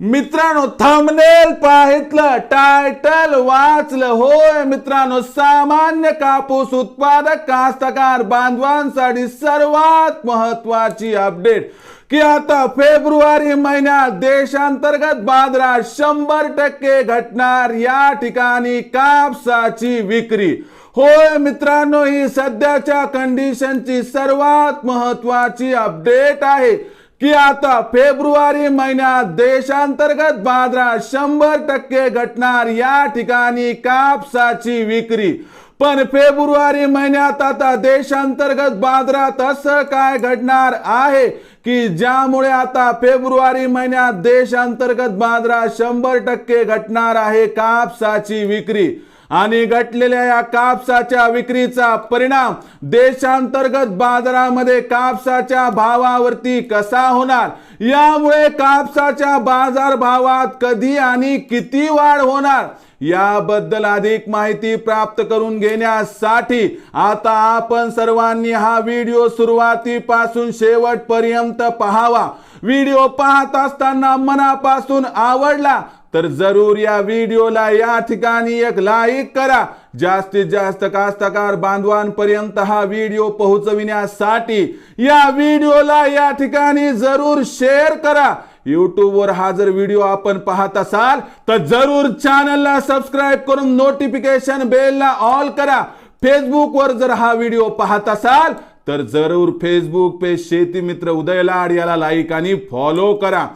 मित्रांनो thumbnail पाहितलं title वाचलं. होय मित्रांनो सामान्य कापूस उत्पादक कास्तकार बांधवांसाठी सर्वात महत्वाची अपडेट की आता फेब्रुवारी महिन्यात देशांतर्गत बाजारात शंभर टक्के घटणार या ठिकाणी कापसाची विक्री. होय मित्रांनो ही सध्याच्या कंडिशनची सर्वात महत्वाची अपडेट आहे. की आता फेब्रुवारी महिन्यात देशांतर्गत बाजारात शंभर टक्के घटणार या ठिकाणी कापसाची विक्री. पण फेब्रुवारी महिन्यात आता देशांतर्गत बाजारात असं काय घडणार आहे? की ज्यामुळे आता फेब्रुवारी महिन्यात देशांतर्गत बाजारात शंभर टक्के घटणार आहे कापसाची विक्री? आणि घटलेल्या या कापसाच्या विक्रीचा परिणाम देशांतर्गत बाजारामध्ये कापसाच्या भावावरती कसा होणार? यामुळे कापसाच्या बाजार भावात कधी आणि किती वाढ होणार? याबद्दल अधिक माहिती प्राप्त करून घेण्यासाठी आता आपण सर्वांनी हा व्हिडिओ सुरुवातीपासून शेवटपर्यंत पाहावा. व्हिडिओ पाहत असताना मनापासून आवडला तर जरूर या व्हिडिओला या ठिकाणी एक लाईक करा. जास्तीत जास्त कास्तकार बांधवांपर्यंत हा व्हिडिओ पोहोचविण्यासाठी या व्हिडिओला या ठिकाणी जरूर शेअर करा. यूट्यूबवर हा जर व्हिडिओ आपण पाहत असाल तर जरूर चॅनलला सबस्क्राईब करून नोटिफिकेशन बेलला ऑल करा. फेसबुकवर जर हा व्हिडिओ पाहत असाल तर जरूर फेसबुक पेज शेती मित्र उदय लाड याला लाईक आणि फॉलो करा.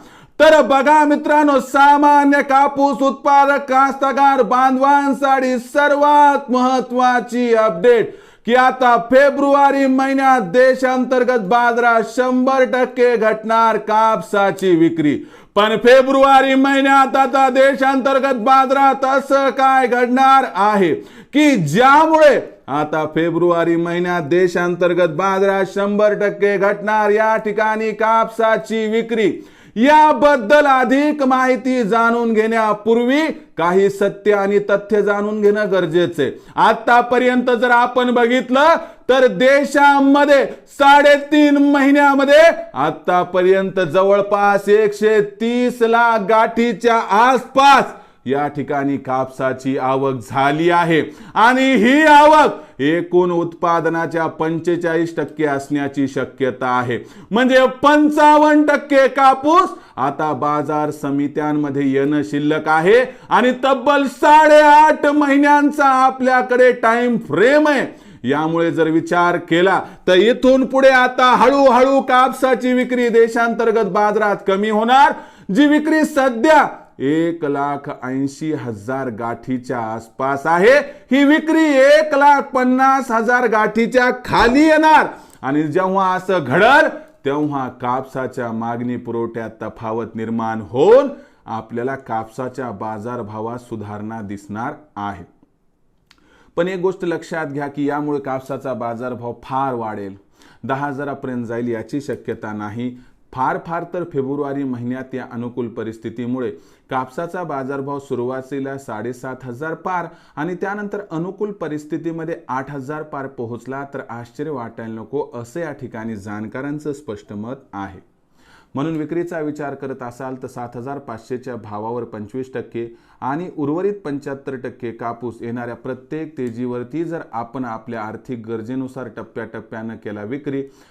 तर बघा मित्रांनो सामान्य कापूस उत्पादक कास्तकार बांधवांसाठी सर्वात महत्वाची अपडेट की आता फेब्रुवारी महिन्यात देशांतर्गत बाजारात शंभर टक्के घटणार कापसाची विक्री. पण फेब्रुवारी महिन्यात आता देशांतर्गत बाजारात असं काय घडणार आहे? की ज्यामुळे आता फेब्रुवारी महिन्यात देशांतर्गत बाजारात शंभर टक्के घटणार या ठिकाणी कापसाची विक्री याबद्दल अधिक माहिती जाणून घेण्यापूर्वी काही सत्य आणि तथ्य जाणून घेणं गरजेचं आहे. आतापर्यंत जर आपण बघितलं तर देशामध्ये साडेतीन महिन्यामध्ये आतापर्यंत जवळपास एकशे तीस लाख गाठीच्या आसपास या ठिकाणी कापसाची आवक झाली आहे. आणि ही आवक एकूण उत्पादनाच्या पंचेचाळीस टक्के असण्याची शक्यता आहे. म्हणजे पंचावन्न टक्के कापूस आता बाजार समित्यांमध्ये येणं शिल्लक आहे. आणि तब्बल साडेआठ महिन्यांचा आपल्याकडे टाइम फ्रेम आहे. यामुळे जर विचार केला तर इथून पुढे आता हळूहळू कापसाची विक्री देशांतर्गत बाजारात कमी होणार. जी विक्री सध्या एक लाख ऐंशी हजार गाठीच्या आसपास आहे. ही विक्री एक लाख पन्नास हजार गाठीच्या खाली येणार. आणि जेव्हा असं घडल तेव्हा कापसाच्या मागणी पुरवठ्यात तफावत निर्माण होऊन आपल्याला कापसाच्या बाजारभावात सुधारणा दिसणार आहे. पण एक गोष्ट लक्षात घ्या की यामुळे कापसाचा बाजारभाव फार वाढेल. दहा हजारापर्यंत जाईल याची शक्यता नाही. फार फार तर फेब्रुवारी महिन्यात या अनुकूल परिस्थितीमुळे कापसाचा बाजारभाव सुरुवातीला साडेसात हजार पार आणि त्यानंतर अनुकूल परिस्थितीमध्ये आठ हजार पार पोहोचला तर आश्चर्य वाटायला नको असं या ठिकाणी जाणकारांचं स्पष्ट मत आहे. म्हणून विक्रीचा विचार करत असाल तर सात हजार पाचशेच्या भावावर पंचवीस टक्के आणि उर्वरित पंच्याहत्तर टक्के कापूस येणाऱ्या प्रत्येक तेजीवरती जर आपण आपल्या आर्थिक गरजेनुसार टप्प्याटप्प्यानं केला विक्री